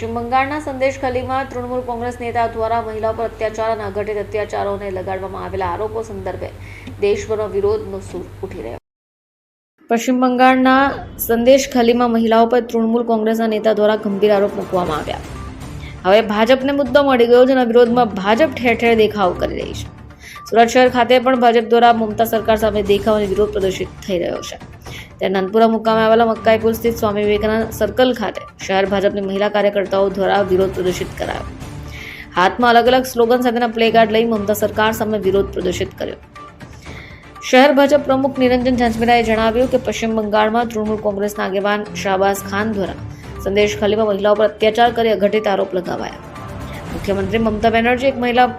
પશ્ચિમ બંગાળના સંદેશખાલીમાં તૃણમૂલ કોંગ્રેસ નેતા દ્વારા મહિલાઓ પર અત્યાચાર અને અઘટિત અત્યાચારોને લગાડવામાં આવેલા આરોપો સંદર્ભે દેશભરનો વિરોધનો સૂર ઉઠી રહ્યો. પશ્ચિમ બંગાળના સંદેશ ખલીમાં મહિલાઓ પર તૃણમૂલ કોંગ્રેસના નેતા દ્વારા ગંભીર આરોપ મૂકવામાં આવ્યા. હવે ભાજપને મુદ્દો મળી ગયો અને વિરોધમાં ભાજપ ઠેર ઠેર દેખાવ કરી રહી છે. સુરત શહેર ખાતે પણ ભાજપ દ્વારા મમતા સરકાર સામે દેખાવ અને વિરોધ પ્રદર્શિત થઈ રહ્યો છે. ત્યારે નાનપુરા મુકામે આવેલા મક્કાઈપુર સ્થિત સ્વામી વિવેકાનંદ સર્કલ ખાતે શહેર ભાજપની મહિલા કાર્યકર્તાઓ દ્વારા વિરોધ પ્રદર્શિત કરાયો. હાથમાં અલગ અલગ સ્લોગન સાથેના પ્લેકાર્ડ લઈ મમતા સરકાર સામે વિરોધ પ્રદર્શિત કર્યો. શહેર ભાજપ પ્રમુખ નિરંજન ઝાંઝમેરાએ જણાવ્યું કે પશ્ચિમ બંગાળમાં તૃણમૂલ કોંગ્રેસના આગેવાન શાહબાઝ ખાન દ્વારા સંદેશ ખાલીમાં મહિલાઓ પર અત્યાચાર કરી અઘટિત આરોપ લગાવાયા. મુખ્યમંત્રી મમતા બેનર્જી એક મહિલા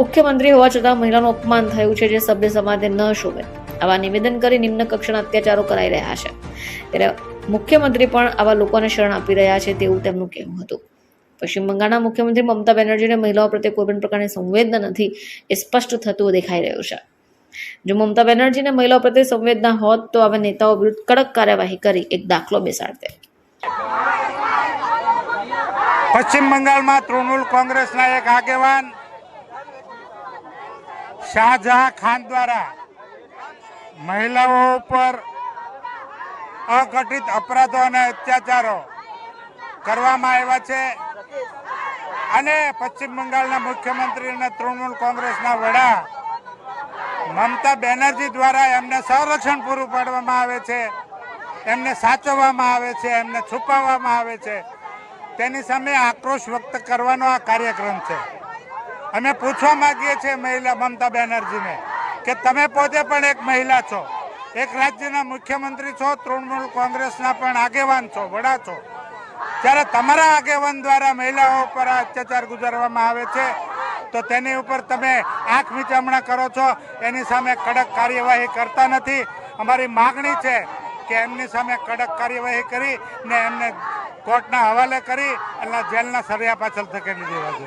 મુખ્યમંત્રી હોવા છતાં મહિલાનું અપમાન થયું છે જે સભ્ય સમાજે ન શોભે. આવા નિવેદન કરી નિમ્ન કક્ષાના અત્યાચારો કરાઈ રહ્યા છે. ત્યારે મુખ્યમંત્રી પણ આવા લોકોને શરણ આપી રહ્યા છે તેવું તેમનું કહેવું હતું. પશ્ચિમ બંગાળના મુખ્યમંત્રી મમતા બેનર્જીને મહિલાઓ પ્રત્યે કોઈ પણ પ્રકારની સંવેદના નથી એ સ્પષ્ટ થતું દેખાઈ રહ્યું છે. જો મમતા બેનર્જીને મહિલાઓ પ્રત્યે સંવેદના હોત તો આવા નેતાઓ વિરુદ્ધ કડક કાર્યવાહી કરી એક દાખલો બેસાડતે. પશ્ચિમ બંગાળમાં તૃણમૂલ કોંગ્રેસના એક આગેવાન શાહજહાં ખાન દ્વારા મહિલાઓ ઉપર અઘટિત અપરાધો અને અત્યાચારો કરવામાં આવ્યા છે. અને પશ્ચિમ બંગાળના મુખ્યમંત્રી અને તૃણમૂલ કોંગ્રેસના વડા મમતા બેનર્જી દ્વારા એમને સંરક્ષણ પૂરું પાડવામાં આવે છે, એમને સાચવવામાં આવે છે, એમને છુપાવવામાં આવે છે. તેની સામે આક્રોશ વ્યક્ત કરવાનો આ કાર્યક્રમ છે. અમે પૂછવા માંગીએ છીએ મહિલા મમતા બેનર્જીને. કે તમે પોતે પણ એક મહિલા છો. એક રાજ્યના મુખ્યમંત્રી છો, તૃણમૂલ કોંગ્રેસના પણ આગેવાન છો, વડા છો. જ્યારે તમારા આગેવાન દ્વારા મહિલાઓ પર અત્યાચાર ગુજારવામાં આવે છે, તો તેની ઉપર તમે આંખ મીચામણા કરો છો. એની સામે કડક કાર્યવાહી કરતા નથી. અમારી માગણી છે કે એમની સામે કડક કાર્યવાહી કરી ને એમને કોર્ટના હવાલે કરી અને જેલના સરિયા પાછળ ધકેલી દેવા જોઈએ.